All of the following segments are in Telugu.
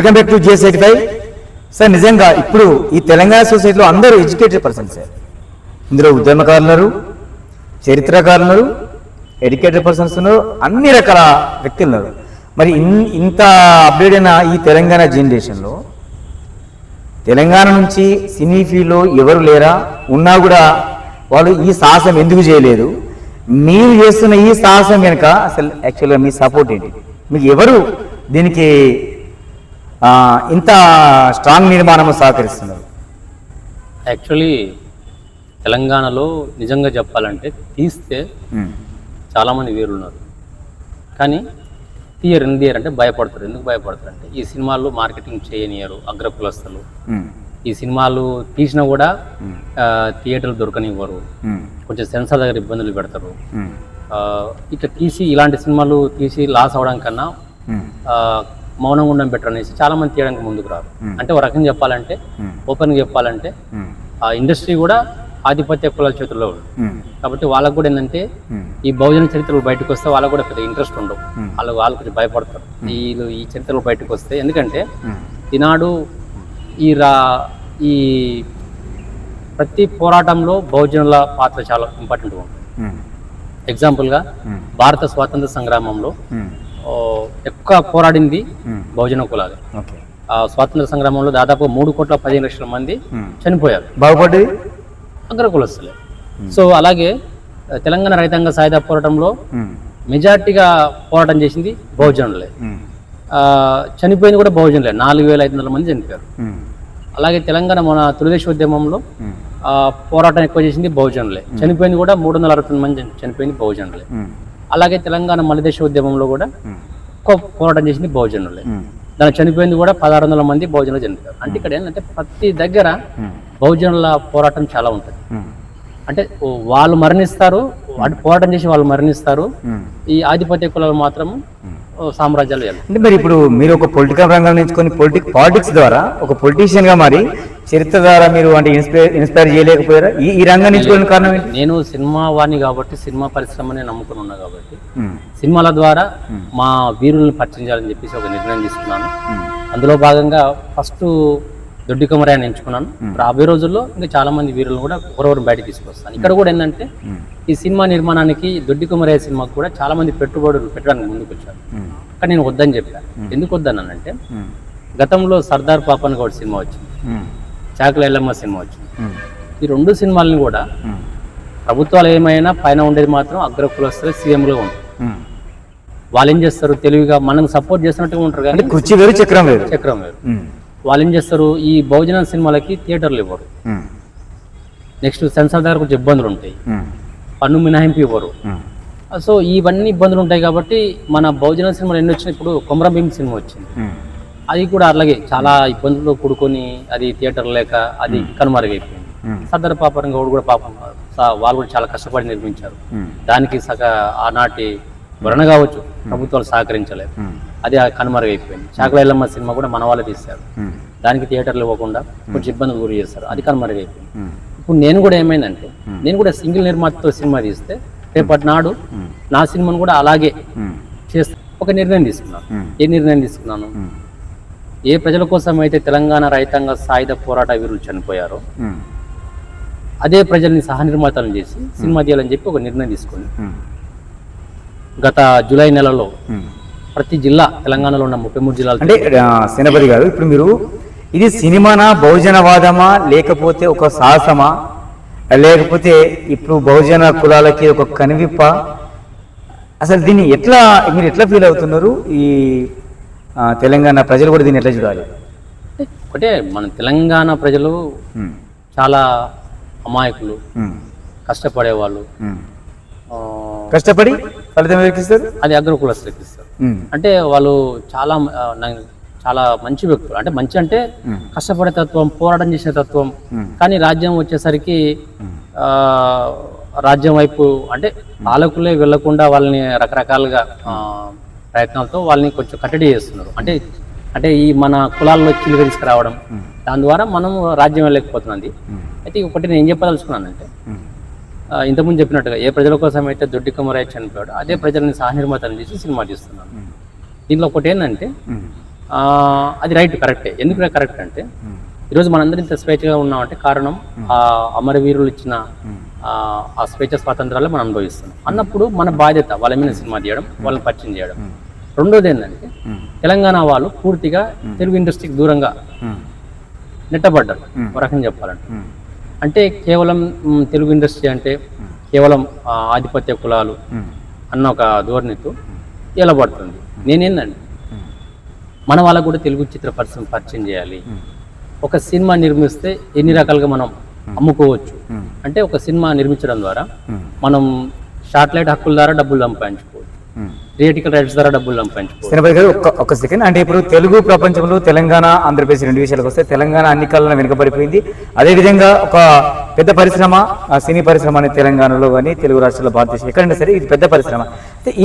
Welcome back to GS eighty five sir నిజంగా ఇప్పుడు ఈ తెలంగాణ సొసైటీలో అందరూ ఎడ్యుకేటెడ్ పర్సన్స్ సార్. ఇందులో ఉద్యమకారులు చరిత్రకారులు ఎడ్యుకేటెడ్ పర్సన్స్ ఉన్నారు అన్ని రకాల వ్యక్తులు ఉన్నారు. మరి ఇన్- ఇంత అప్డేట్ అయిన ఈ తెలంగాణ జనరేషన్లో తెలంగాణ నుంచి సినీ ఫీల్డ్లో ఎవరు లేరా ఉన్నా కూడా వాళ్ళు ఈ సాహసం ఎందుకు చేయలేదు? మీరు చేస్తున్న ఈ సాహసం కనుక అసలు యాక్చువల్గా మీ సపోర్ట్ ఏంటి? మీకు ఎవరు దీనికి ఇంత స్ట్రాంగ్ నిర్మాణం సహకరిస్తున్నారు. యాక్చువల్లీ తెలంగాణలో నిజంగా చెప్పాలంటే తీస్తే చాలామంది వీరులు ఉన్నారు కానీ తీయరు తీయరు అంటే భయపడతారు. ఎందుకు భయపడతారు అంటే ఈ సినిమాలు మార్కెటింగ్ చేయనియరు అగ్రకులస్తులు. ఈ సినిమాలు తీసినా కూడా థియేటర్లు దొరకనివ్వరు. కొంచెం సెన్సార్ దగ్గర ఇబ్బందులు పెడతారు. ఇట్లా తీసి ఇలాంటి సినిమాలు తీసి లాస్ అవడం కన్నా మౌనంగా ఉండడం బెటర్ అనేసి చాలా మంది తీయడానికి ముందుకు రారు. అంటే ఒక రకంగా చెప్పాలంటే ఓపెన్గా చెప్పాలంటే ఆ ఇండస్ట్రీ కూడా ఆధిపత్య కులాల చేతుల్లో కాబట్టి వాళ్ళకు కూడా ఏంటంటే ఈ బహుజన చరిత్రలు బయటకు వస్తే వాళ్ళకు కూడా పెద్ద ఇంట్రెస్ట్ ఉండవు. వాళ్ళు వాళ్ళు కొంచెం భయపడతారు. వీళ్ళు ఈ చరిత్రలు బయటకు వస్తే ఎందుకంటే ఈనాడు ఈ రా ఈ ప్రతి పోరాటంలో బహుజనుల పాత్ర చాలా ఇంపార్టెంట్ ఉంటుంది ఎగ్జాంపుల్గా భారత స్వాతంత్ర సంగ్రామంలో ఎక్కువ పోరాడింది బహుజన కులాలు. స్వాతంత్ర సంగ్రామంలో దాదాపు మూడు కోట్ల పదిహేను లక్షల మంది చనిపోయారు. బాగుపడ్డది? అగ్రకులస్తులే సో అలాగే తెలంగాణ రైతాంగ సాయుధ పోరాటంలో మెజార్టీగా పోరాటం చేసింది బహుజనులే. ఆ, చనిపోయింది కూడా బహుజనులే. నాలుగు వేల ఐదు వందల మంది చనిపోయారు. అలాగే తెలంగాణ మన తొలిదేశ ఉద్యమంలో ఆ, పోరాటం ఎక్కువ చేసింది బహుజనులే. చనిపోయింది కూడా మూడు వందల అరవై తొమ్మిది మంది చనిపోయింది బహుజనులే. అలాగే తెలంగాణ మలిదేశ ఉద్యమంలో కూడా పోరాటం చేసింది బహుజనులే. దాని చనిపోయింది కూడా పదహారు వందల మంది బహుజనులు చనిపోయారు. అంటే ఇక్కడ ఏంటంటే ప్రతి దగ్గర బహుజనుల పోరాటం చాలా ఉంటుంది. అంటే వాళ్ళు మరణిస్తారు అంటే పోరాటం చేసి వాళ్ళు మరణిస్తారు. ఈ ఆధిపత్య కులాలు మాత్రం సామ్రాజ్యాలు అంటే మరి ఇప్పుడు మీరు ఒక పొలిటికల్ రంగం ఎంచుకొని పొలిటిక్ పాలిటిక్స్ ద్వారా ఒక పొలిటీషియన్గా మరి చరిత్ర ద్వారా మీరు అంటే ఇన్స్పైర్ ఇన్స్పైర్ చేయలేకపోయారా? ఈ ఈ రంగం ఎంచుకోవడానికి కారణం ఏంటి? నేను సినిమా వాణి కాబట్టి సినిమా పరిశ్రమని నమ్ముకుని ఉన్నా కాబట్టి సినిమాల ద్వారా మా వీరుల్ని పరిచయం చేయాలని చెప్పేసి ఒక నిర్ణయం తీసుకున్నాను. అందులో భాగంగా ఫస్ట్ దొడ్డి కుమరాయని ఎంచుకున్నాను. రాబోయే రోజుల్లో ఇంకా చాలా మంది వీరులను కూడా ఒకరొకరు బయటకు తీసుకొస్తాను ఇక్కడ కూడా ఏంటంటే ఈ సినిమా నిర్మాణానికి దొడ్డి కుమరయ్య సినిమాకు కూడా చాలా మంది పెట్టుబడులు పెట్టడానికి ముందుకు వచ్చారు కానీ నేను వద్దని చెప్పాను ఎందుకు వద్దన్నానంటే గతంలో సర్దార్ పాపన్ గౌడ్ సినిమా వచ్చింది. చాకల ఎల్లమ్మ సినిమా వచ్చింది. ఈ రెండు సినిమాలని కూడా ప్రభుత్వాలు ఏమైనా పైన ఉండేది మాత్రం అగ్రకులస్తులే సీఎంలో ఉంటారు. వాళ్ళు ఏం చేస్తారు తెలివిగా మనం సపోర్ట్ చేస్తున్నట్టుగా ఉంటారు కానీ కుర్చీ వేరు చక్రం వేరు. చక్రం వేరు. వాళ్ళు ఏం చేస్తారు ఈ బహుజన సినిమాలకి థియేటర్లు ఇవ్వరు. నెక్స్ట్ సెన్సార్ దగ్గర కొంచెం ఇబ్బందులు ఉంటాయి. పన్ను మినహాయింపు ఇవ్వరు. సో ఇవన్నీ ఇబ్బందులు ఉంటాయి కాబట్టి మన బహుజన సినిమాలు ఎన్ని వచ్చినాయి? ఇప్పుడు కొమరం భీమ్ సినిమా వచ్చింది. అది కూడా అలాగే చాలా ఇబ్బందులతో కూడుకొని అది థియేటర్ లేక అది కనుమరుగైపోయింది. సర్దార్ పాపరం గౌడ్ కూడా పాపం వాళ్ళు కూడా చాలా కష్టపడి నిర్మించారు. దానికి సగ ఆనాటి వరణ కావచ్చు ప్రభుత్వాలు సహకరించలేదు. అది ఆ కనుమరుగైపోయింది. చాకల ఎల్లమ్మ సినిమా కూడా మన వాళ్ళే తీశారు దానికి థియేటర్లు ఇవ్వకుండా కొంచెం ఇబ్బందులు గురి చేస్తారు. అది కనుమరుగైపోయింది. ఇప్పుడు నేను కూడా ఏమైందంటే నేను కూడా సింగిల్ నిర్మాతతో సినిమా తీస్తే రేపటి నాడు నా సినిమాను కూడా అలాగే చేస్తా ఒక నిర్ణయం తీసుకున్నాను. ఏ నిర్ణయం తీసుకున్నాను? ఏ ప్రజల కోసం అయితే తెలంగాణ రైతాంగ సాయుధ పోరాట వీరులు చనిపోయారో అదే ప్రజల్ని సహనిర్మాతలను చేసి సినిమా తీయాలని చెప్పి ఒక నిర్ణయం తీసుకుంది గత జూలై నెలలో ప్రతి జిల్లా తెలంగాణలో ఉన్న ముప్పై మూడు జిల్లాలు అంటే సేనాపతి గారు ఇప్పుడు మీరు ఇది సినిమానా బహుజనవాదమా లేకపోతే ఒక సాహసమా? లేకపోతే ఇప్పుడు బహుజన కులాలకి ఒక కనువిప్ప? అసలు దీన్ని ఎట్లా మీరు ఎట్లా ఫీల్ అవుతున్నారు? ఈ తెలంగాణ ప్రజలు కూడా దీన్ని ఎట్లా చూడాలి? ఒకటే మన తెలంగాణ ప్రజలు చాలా అమాయకులు కష్టపడేవాళ్ళు. కష్టపడి ఫలితం అది అగ్రకులస్తులకు ఇస్తారు. ఉమ్, అంటే వాళ్ళు చాలా చాలా మంచి వ్యక్తులు. అంటే మంచి అంటే కష్టపడే తత్వం పోరాటం చేసే తత్వం. కానీ రాజ్యం వచ్చేసరికి రాజ్యం వైపు అంటే పాలకులే వెళ్ళకుండా వాళ్ళని రకరకాలుగా ప్రయత్నాలతో వాళ్ళని కొంచెం కట్టడి చేస్తున్నారు. అంటే అంటే ఈ మన కులాల్లో చిలుక తీసుకురావడం దాని ద్వారా మనం రాజ్యం వెళ్ళలేకపోతున్నది. అయితే ఒకటి నేను ఏం చెప్పదలుచుకున్నానంటే ఇంతకుముందు చెప్పినట్టుగా ఏ ప్రజల కోసం అయితే దొడ్డి కుమరయ్య చనిపోయాడు అదే ప్రజల్ని సహనిర్మాతలు చేసి సినిమా తీస్తున్నాను. దీంట్లో ఒకటి ఏంటంటే అది రైట్ కరెక్టే. ఎందుకు కరెక్ట్ అంటే ఈరోజు మనందరం ఇంత స్వేచ్ఛగా ఉన్నామంటే కారణం ఆ అమరవీరులు ఇచ్చిన ఆ, స్వేచ్ఛ స్వాతంత్రాలు మనం అనుభవిస్తున్నాం. అన్నప్పుడు మన బాధ్యత వాళ్ళ మీద సినిమా తీయడం వాళ్ళని పరిచయం చేయడం. రెండోది ఏంటంటే తెలంగాణ వాళ్ళు పూర్తిగా తెలుగు ఇండస్ట్రీకి దూరంగా నెట్టబడ్డారు. ఒక రకంగా చెప్పాలంటే. అంటే కేవలం తెలుగు ఇండస్ట్రీ అంటే కేవలం ఆధిపత్య కులాలు అన్న ఒక ధోరణితో ఎలా పడుతుంది నేనేందండి మన వాళ్ళకు కూడా తెలుగు చిత్ర పరిశ్రమ పరిచయం చేయాలి. ఒక సినిమా నిర్మిస్తే ఎన్ని రకాలుగా మనం అమ్ముకోవచ్చు? అంటే ఒక సినిమా నిర్మించడం ద్వారా మనం శాటిలైట్ హక్కుల ద్వారా డబ్బులు సంపాదించుకోవచ్చు. థియేటికల్ రైట్స్ ద్వారా డబ్బులు సంపాదించుకోవచ్చు. ఒక్క సెకండ్. అంటే ఇప్పుడు తెలుగు ప్రపంచంలో తెలంగాణ ఆంధ్రప్రదేశ్ రెండు విషయాలకు వస్తే తెలంగాణ అన్ని కాలంలో వెనుకబడిపోయింది. అదేవిధంగా ఒక పెద్ద పరిశ్రమ ఆ సినీ పరిశ్రమ అనేది తెలంగాణలో కానీ తెలుగు రాష్ట్రాల్లో భారతదేశం ఎక్కడైనా సరే ఇది పెద్ద పరిశ్రమ.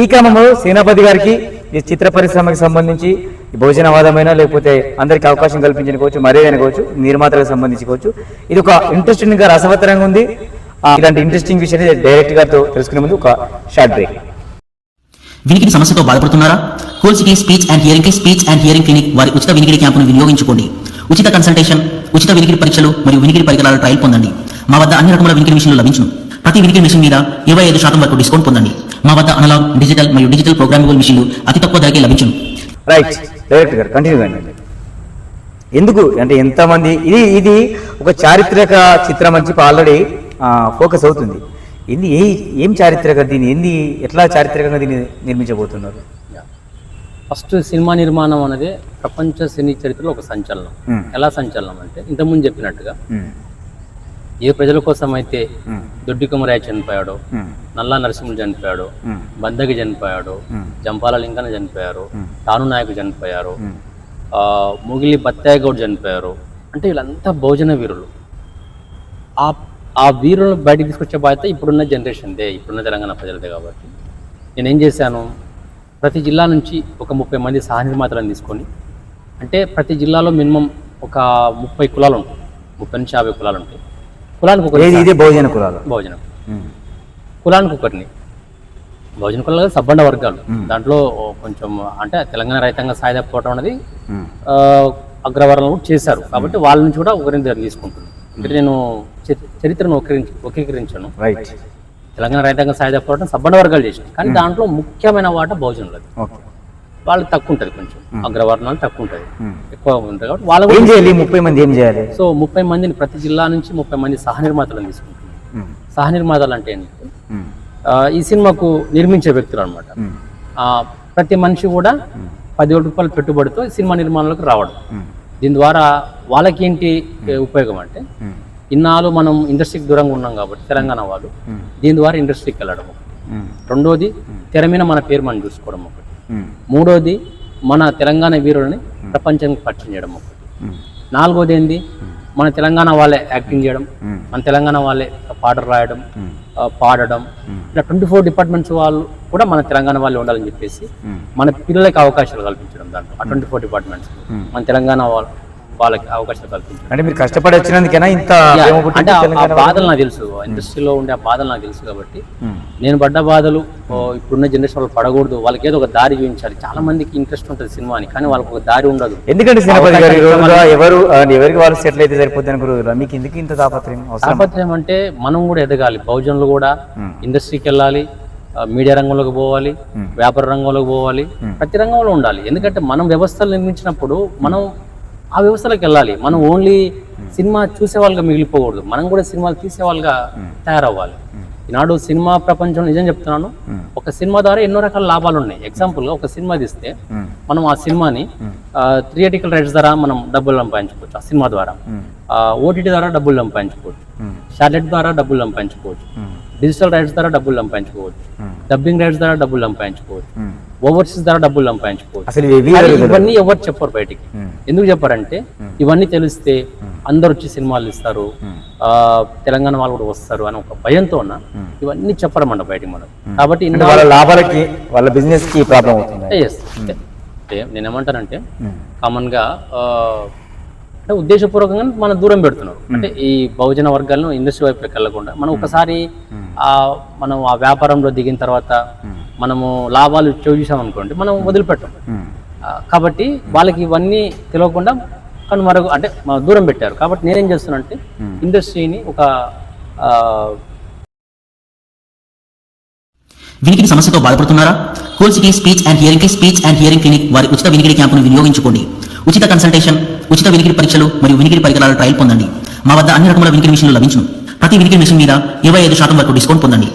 ఈ క్రమంలో సేనాపతి గారికి ఈ చిత్ర పరిశ్రమకి సంబంధించి భోజనవాదమైన లేకపోతే అందరికి అవకాశం కల్పించనుకోవచ్చు మరేదైనా కావచ్చు నిర్మాతలకు సంబంధించి కావచ్చు. ఇది ఒక ఇంట్రెస్టింగ్గా రసవత్తరంగా ఉంది. ఇలాంటి ఇంట్రెస్టింగ్ విషయాన్ని డైరెక్ట్ గారితో తెలుసుకునే ముందు ఒక షార్ట్ బ్రేక్ వినికిడి సమస్యతో బాధపడుతున్నారా? Coal City speech and hearing speech and hearing clinic వారి ఉచిత వినికిడి క్యాంపును వినియోగించుకోండి. ఉచిత కన్సల్టేషన్ ఉచిత వినికిడి పరీక్షలు మరియు వినికిడి పరికరాల ట్రయల్ పొందండి. మా వద్ద అన్ని రకముల వినికిడి మిషన్లు లభించును. ప్రతి వినికిడి మిషన్ మీద ఇరవై ఐదు శాతం వరకు డిస్కౌంట్ పొందండి. మా వద్ద అనలాగ్ డిజిటల్ మరియు డిజిటల్ ప్రోగ్రామబుల్ మిషన్లు అతి తక్కువ ధరకే లభించును. రైట్ డైరెక్ట్ గారు కంటిన్యూ కండి ఎందుకు? అంటే ఎంతమంది ఇది ఇది ఒక చారిత్రక చిత్రం అని చెప్పి ఆల్రెడీ ఫోకస్ అవుతుంది. ఇది ఏ ఏం చారిత్రక దీన్ని? ఏంది ఎట్లా చారిత్రకంగా దీన్ని నిర్మించబోతున్నారు? ఫస్ట్ సినిమా నిర్మాణం అనేది ప్రపంచ సినీ చరిత్రలో ఒక సంచలనం. Hmm. ఎలా సంచలనం అంటే ఇంతకుముందు చెప్పినట్టుగా ఉమ్, ఏ ప్రజల కోసం అయితే దొడ్డి కుమరయ్య చనిపోయాడో నల్లా నరసింహులు చనిపోయాడు బందగి చనిపోయాడు జంపాల లింకన్న చనిపోయారు. తాను నాయకు చనిపోయారు ముగిలి బత్తాయి గౌడ్ చనిపోయారు. అంటే వీళ్ళంతా బహుజన వీరులు. ఆ ఆ వీరులను బయటికి తీసుకొచ్చే బాధ్యత ఇప్పుడున్న జనరేషన్దే ఇప్పుడున్న తెలంగాణ ప్రజలదే కాబట్టి. నేను ఏం చేశాను? ప్రతి జిల్లా నుంచి ఒక ముప్పై మంది సహ నిర్మాతలను తీసుకొని అంటే ప్రతి జిల్లాలో మినిమం ఒక ముప్పై కులాలు ఉంటాయి ముప్పై నుంచి యాభై కులాలు ఉంటాయి కులానికి ఒక ఏది? ఇదే బహుజన కులాలు. భోజనం. కులానికి ఒకరిని భోజన కులాలు సబ్బండ వర్గాలు. దాంట్లో కొంచెం అంటే తెలంగాణ రైతాంగ సాయుధ పోవటం అనేది అగ్రవర్ణం కూడా చేశారు. కాబట్టి వాళ్ళ నుంచి కూడా ఒకరిని దగ్గర తీసుకుంటున్నాను అంటే నేను చరి- చరిత్రను వక్రీకరించి వక్రీకరించాను రైట్. తెలంగాణ రైతాంగ సాయుధ పోరాటం సబ్బండ వర్గాలు చేసినాయి కానీ దాంట్లో ముఖ్యమైన వాట భోజనులది ఓకే వాళ్ళకి తక్కువ ఉంటుంది కొంచెం అగ్రవర్ణాలు తక్కువ ఉంటుంది. ఎక్కువ ఉంటుంది కాబట్టి వాళ్ళ ఏం చేయాలి? ముప్పై మంది ఏం చేయాలి? సో ముప్పై మందిని ప్రతి జిల్లా నుంచి ముప్పై మంది సహ నిర్మాతలను తీసుకుంటున్నాను ఉమ్, సహ నిర్మాతలు అంటే ఏంటంటే ఆ, ఈ సినిమాకు నిర్మించే వ్యక్తులు అనమాట ప్రతి మనిషి కూడా పదివేల రూపాయల పెట్టుబడితో ఈ సినిమా నిర్మాణాలకు రావడం. దీని ద్వారా వాళ్ళకేంటి ఉపయోగం అంటే ఇన్నాళ్ళు మనం ఇండస్ట్రీకి దూరంగా ఉన్నాం కాబట్టి తెలంగాణ వాళ్ళు దీని ద్వారా ఇండస్ట్రీకి వెళ్ళడం రెండోది తెర మీద మన పేరు మనం చూసుకోవడం ఒకటి. మూడోది మన తెలంగాణ వీరుల్ని ప్రపంచానికి పరిచయం చేయడం నాలుగోది ఏంది మన తెలంగాణ వాళ్ళే యాక్టింగ్ చేయడం మన తెలంగాణ వాళ్ళే పాటలు రాయడం పాడడం. ఇలా ట్వంటీ ఫోర్ డిపార్ట్మెంట్స్ వాళ్ళు కూడా మన తెలంగాణ వాళ్ళు ఉండాలని చెప్పేసి మన పిల్లలకి అవకాశాలు కల్పించడం దాంట్లో ఆ ట్వంటీ ఫోర్ డిపార్ట్మెంట్స్. మన తెలంగాణ వాళ్ళ వాళ్ళకి అవకాశాలు కల్పించడం అంటే మీరు కష్టపడి వచ్చినందుకేనా ఇంత అంటే ఆ- బాధలు నాకు తెలుసు. ఇండస్ట్రీలో ఉండే ఆ బాధలు నాకు తెలుసు కాబట్టి. నేను పడ్డ బాధలు ఇప్పుడున్న జనరేషన్ వాళ్ళు పడకూడదు. వాళ్ళకి ఏదో ఒక దారి చూపించాలి. చాలా మందికి ఇంట్రెస్ట్ ఉంటుంది సినిమా అని కానీ వాళ్ళకి ఒక దారి ఉండదు. ఎందుకంటే ఎవరు ఎవరికి వాళ్ళు సెటిల్ అయితే సరిపోద్ది అనుకోరు మీకు ఎందుకు ఇంత తాపత్రయం తాపత్రయం అంటే మనం కూడా ఎదగాలి. బహుజనులు కూడా ఇండస్ట్రీకి వెళ్ళాలి మీడియా రంగంలోకి పోవాలి వ్యాపార రంగంలోకి పోవాలి. ప్రతి రంగంలో ఉండాలి. ఎందుకంటే మనం వ్యవస్థలు నిర్మించినప్పుడు మనం ఆ వ్యవస్థలోకి వెళ్ళాలి. మనం ఓన్లీ సినిమా చూసే వాళ్ళగా మిగిలిపోకూడదు. మనం కూడా సినిమాలు తీసే వాళ్ళగా తయారవ్వాలి. ఈనాడు సినిమా ప్రపంచం నిజం చెప్తున్నాను. ఒక సినిమా ద్వారా ఎన్నో రకాల లాభాలు ఉన్నాయి. ఎగ్జాంపుల్గా ఒక సినిమా తీస్తే మనం ఆ సినిమాని థియేటికల్ రైట్స్ ద్వారా మనం డబ్బులు సంపాదించుకోవచ్చు. ఆ సినిమా ద్వారా. ఓటీటీ ద్వారా డబ్బులు సంపాదించుకోవచ్చు. శాటిలైట్ ద్వారా డబ్బులు సంపాదించుకోవచ్చు. డిజిటల్ రైట్స్ ద్వారా డబ్బులు సంపాదించుకోవచ్చు. డబ్బింగ్ రైట్స్ ద్వారా డబ్బులు సంపాదించుకోవచ్చు. ఓవర్సీస్ ద్వారా డబ్బులు సంపాదించుకోవచ్చు. అసలు. ఇవన్నీ ఎవరు చెప్పరు బయటికి. ఎందుకు చెప్పారంటే ఇవన్నీ తెలిస్తే అందరు వచ్చి సినిమాలు ఇస్తారు ఆ, తెలంగాణ వాళ్ళు కూడా వస్తారు అని ఒక భయంతో ఉన్న ఇవన్నీ చెప్పరమంట బయటికి మనం. కాబట్టి వాళ్ళ లాభాలకి వాళ్ళ బిజినెస్కి ప్రాబ్లం అవుతుంది నేనేమంటానంటే ఉమ్, కామన్గా ఆ, అంటే ఉద్దేశపూర్వకంగా మన దూరం పెడుతున్నారు. అంటే ఈ బహుజన వర్గాలను ఇండస్ట్రీ వైపుకి వెళ్ళకుండా మనం ఒకసారి ఆ మనం ఆ వ్యాపారంలో దిగిన తర్వాత మనము లాభాలు చూసాం అనుకోండి మనం వదిలిపెట్టాం. కాబట్టి వాళ్ళకి ఇవన్నీ తెలియకుండా కానీ మరొక అంటే దూరం పెట్టారు. కాబట్టి నేనేం చేస్తున్నానంటే ఇండస్ట్రీని ఒక ఆ, వినికిడి సమస్యతో బాధపడుతున్నారా? కోల్ సిటీ స్పీచ్ అండ్ హియరింగ్కి స్పీచ్ అండ్ హియరింగ్ క్లినిక్ వారి ఉచిత వినికిడి క్యాంపును వినియోగించుకోండి. ఉచిత కన్సల్టేషన్ ఉచిత వినికిడి పరీక్షలు మరియు వినికిడి పరికరాల ట్రయల్ పొందండి. మా వద్ద అన్ని రకముల వినికిడి మిషన్లు లభించును. ప్రతి వినికిడి మిషన్ మీద ఇరవై ఐదు శాతం వరకు డిస్కౌంట్ పొందండి.